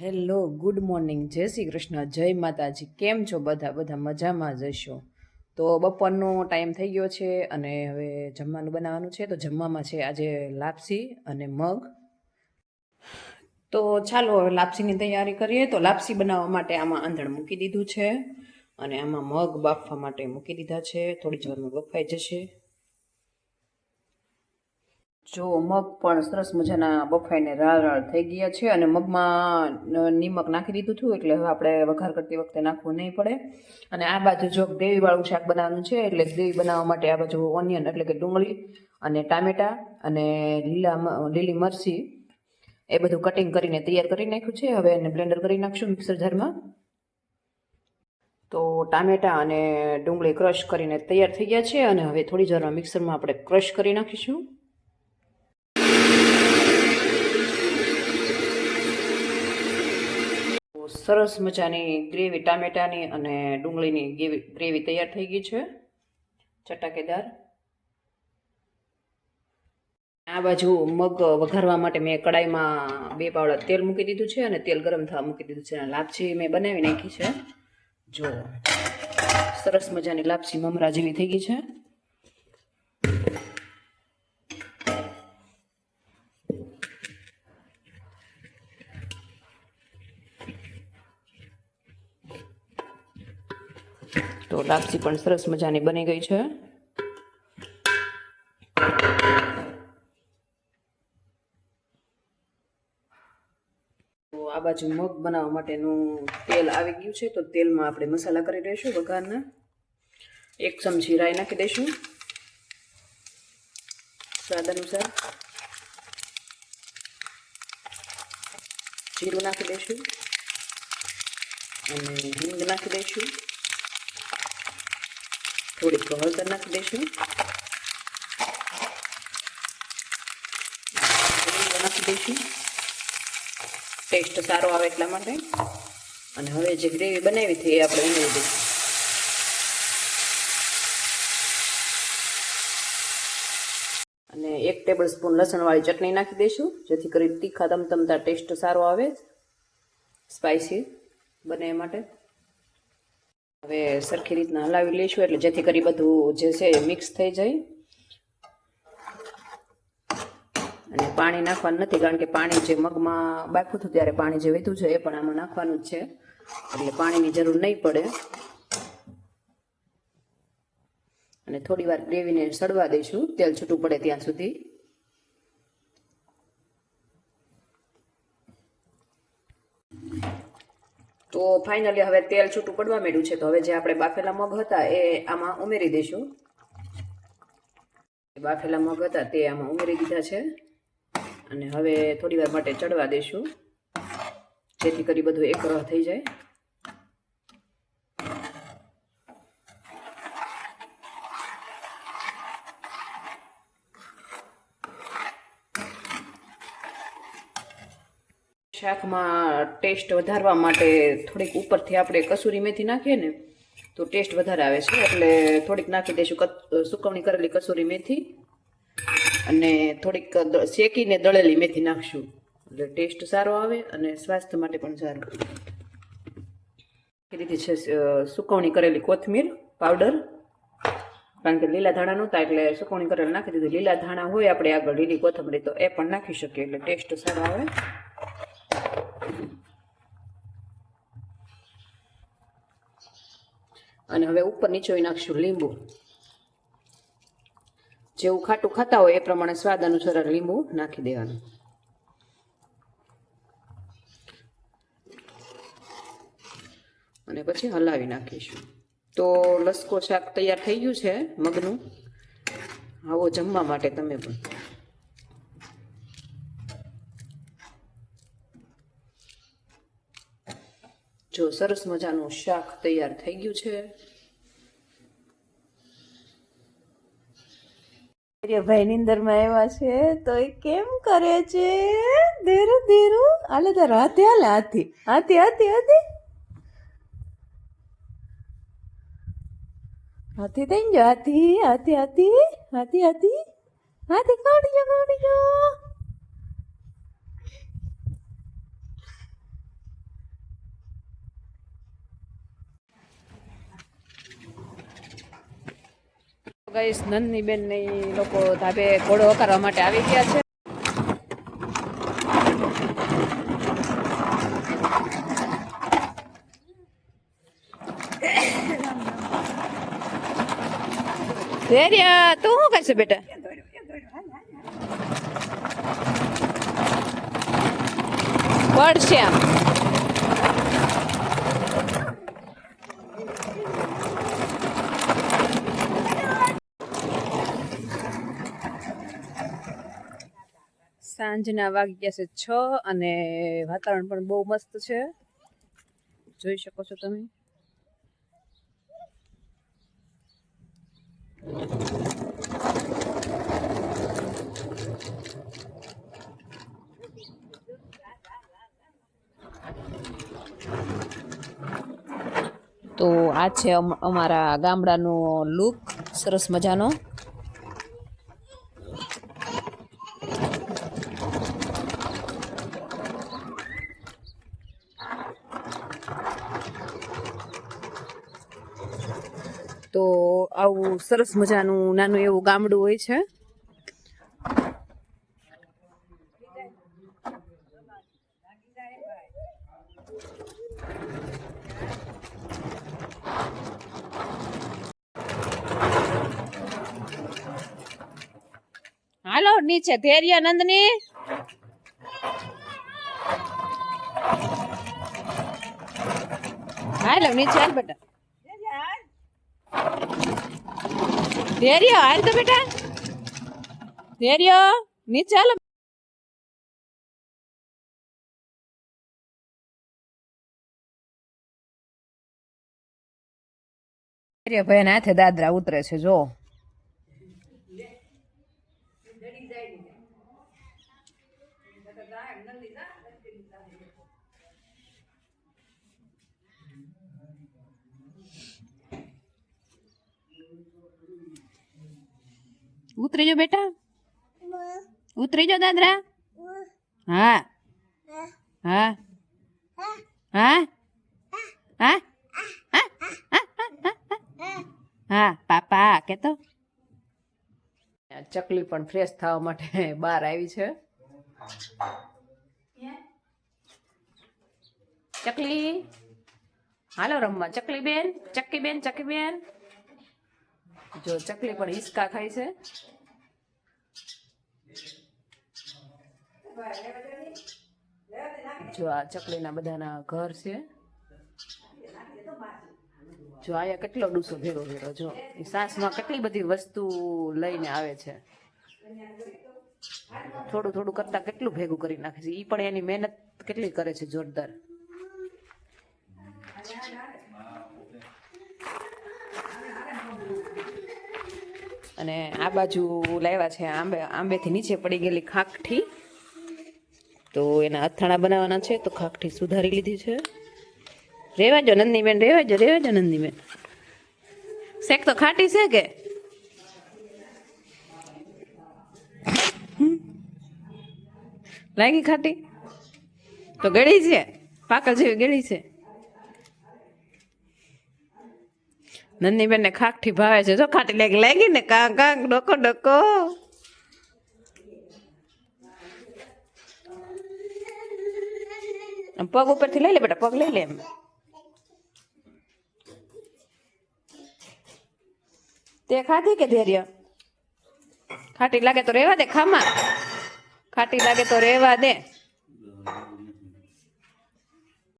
Hello, good morning. જય શ્રી કૃષ્ણ. જય માતાજી. કેમ છો બધા? બધા મજામાં જ હશો? તો બપોરનો ટાઈમ થઈ ગયો છે અને હવે જમવાનું બનાવવાનું છે. તો જમવામાં છે આજે લાપસી અને મગ. તો ચાલો, હવે લાપસીની તૈયારી કરીએ. તો લાપસી બનાવવા માટે આમાં આંધણ મૂકી દીધું છે અને આમાં મગ બાફવા માટે મૂકી દીધા છે. થોડી જ વારમાં બફાઈ જશે. જો મગ પણ સરસ મજાના બફાઈને રાળ રાળ થઈ ગયા છે અને મગમાં નિમક નાખી દીધું હતું એટલે હવે આપણે વઘાર કરતી વખતે નાખવું નહીં પડે. અને આ બાજુ જો ગ્રેવીવાળું શાક બનાવવાનું છે એટલે ગ્રેવી બનાવવા માટે આ બાજુ ઓનિયન એટલે કે ડુંગળી અને ટામેટાં અને લીલા લીલી મરચી એ બધું કટિંગ કરીને તૈયાર કરી નાખ્યું છે. હવે એને બ્લેન્ડર કરી નાખશું મિક્સર જારમાં. તો ટામેટાં અને ડુંગળી ક્રશ કરીને તૈયાર થઈ ગયા છે અને હવે થોડી જારમાં મિક્સરમાં આપણે ક્રશ કરી નાખીશું. સરસ મજાની ગ્રેવી, ટામેટાની અને ડુંગળીની ગ્રેવી ગ્રેવી તૈયાર થઈ ગઈ છે. ચટાકેદાર. આ બાજુ મગ વઘારવા માટે મેં કડાઈમાં બે પાવડા તેલ મૂકી દીધું છે અને તેલ ગરમ થવા મૂકી દીધું છે. અને લાપસી મેં બનાવી નાખી છે. જો સરસ મજાની લાપસી મમરા જેવી થઈ ગઈ છે. તો લાપસી પણ સરસ મજાની બની ગઈ છે. આ બાજુ મગ બનાવવા માટેનું તેલ આવી ગયું છે, તો તેલમાં આપણે મસાલા કરી દઈશું વઘારના. એક ચમચી રાઈ નાખી દઈશું. સ્વાદ અનુસાર. જીરું નાખી દઈશું. અને હિંગ નાખી દઈશું. થોડીક હળદર નાખી દઈશું. નાખી દઈશું. ટેસ્ટ સારો આવે એટલા માટે. અને હવે જે ગ્રેવી બનાવી હતી એ આપણે ઉમેરી દઈશું. અને એક ટેબલ સ્પૂન લસણવાળી ચટણી નાખી દઈશું, જેથી કરી તીખા તમતમતા ટેસ્ટ સારો આવે. સ્પાઇસી બને એ માટે. હવે સરખી રીતના હલાવી લઈશું એટલે જેથી કરી બધું જે છે એ મિક્સ થઈ જાય. અને પાણી નાખવાનું નથી, કારણ કે પાણી જે મગમાં બાફું હતું ત્યારે પાણી જે વધ્યું છે એ પણ આમાં નાખવાનું જ છે. એટલે પાણીની જરૂર નહીં પડે. અને થોડી વાર ગ્રેવીને સડવા દઈશું, તેલ છૂટું પડે ત્યાં સુધી. તો ફાઇનલી હવે તેલ છૂટું પડવા માંડ્યું છે. તો હવે જે આપણે બાફેલા મગ હતા એ આમાં ઉમેરી દઈશું. બાફેલા મગ હતા તે આમાં ઉમેરી દીધા છે. અને હવે થોડી વાર માટે ચડવા દઈશું. જેથી કરી બધું એકરહ થઈ જાય. શાકમાં ટેસ્ટ વધારવા માટે થોડીક ઉપરથી આપણે કસૂરી મેથી નાખીએ ને, તો ટેસ્ટ વધારે આવે છે. એટલે થોડીક નાખી દઈશું સુકવણી કરેલી કસૂરી મેથી અને થોડીક શેકીને દળેલી મેથી નાખશું. એટલે ટેસ્ટ સારો આવે અને સ્વાસ્થ્ય માટે પણ સારું. એ દીધી છે સુકવણી કરેલી કોથમીર, પાવડર, કારણ કે લીલા ધાણા નહોતા એટલે સુકવણી કરેલ નાખી દીધું. લીલા ધાણા હોય, આપણે આગળ લીલી કોથમરી તો એ પણ નાખી શકીએ. એટલે ટેસ્ટ સારો આવે. અને હવે ઉપર નીચોઈ નાખશું લીંબુ. જેવું ખાટું ખાતા હોય એ પ્રમાણે સ્વાદ અનુસાર લીંબુ નાખી દેવાનું. અને પછી હલાવી નાખીશું. તો લસકો શાક તૈયાર થઈ ગયું છે મગનું. આવો જમવા માટે તમે પણ. જો સરસ મજાનું શાક તૈયાર થઈ ગયું છે. આવ્યા છે, તો એ કેમ કરે છે? ધીરુ ધીરુ. આલે તારો હાથે હાલે હાથી હાથી હાથી હાથી હાથી થઈ ગયો હાથી હાથી હાથી હાથી હાથી હાથી કાઢી ગયો કાઢી ગયો ગઈશ નંદની બેન ને લોકો ધાબે ઘોડો હકારવા માટે આવી ગયા છે. તું શું કરશે બેટા? પડશે આમ. સાંજના વાગ્યા છે છ અને વાતાવરણ પણ બહુ મસ્ત છે. જોઈ શકો છો તમે. તો આ છે અમ- અમારા ગામડાનો લુક સરસ મજાનો તો આવું સરસ મજાનું નાનું એવું ગામડું હોય છે. હાલો, નીચે ધૈર્ય નંદની. હાલો, નીચે હાલ બેટા. ધૈર્ય હાલ તો બેટા. ધૈર્ય નીચે હાલો ભાઈ હાથે દાદરા ઉતરે છે જો. ઉતરી જો બેટા ઉતરી જો દાદરા હા હા હા હા હા પાપા કેતો ચકલી પણ ફ્રેશ થવા માટે બહાર આવી છે ચકલી હાલો રમવા ચકલી બેન ચક્કી બેન ચક્કી બેન જો ચકલી પણ હિસકા ખાય છે. જો આ ચકલીના બધાના ઘર છે. જો આયા કેટલો ડૂસો ભેગો ભેરો જો. એ સાસમાં કેટલી બધી વસ્તુ લઈને આવે છે. થોડું થોડું કરતા કેટલું ભેગું કરી નાખે છે. એ પણ એની મહેનત કેટલી કરે છે જોરદાર. અને આ બાજુ લાવ્યા છે આંબે, આંબેથી નીચે પડી ગયેલી ખાખઠી. તો એના અથાણા બનાવવાના છે, તો ખાખઠી સુધારી લીધી છે. રેવા જો નંદનીબેન રેવા જો રેવા જો નંદનીબેન. શેક તો ખાટી છે કે? લાગી ખાટી? તો ગળી છે, પાકલ જેવી ગળી છે. નંદનીબેન ને ખાખઠી ભાવે છે. જો ખાટી લાગી લાગી ને કાં કાં ડોકો ડોકો. પગ ઉપરથી લઈ લે બેટા, પગ લઈ લે એમ. તે ખાધી કે ધૈર્ય? ખાટી લાગે તો રેવા દે ખામાં. ખાટી લાગે તો રેવા દે.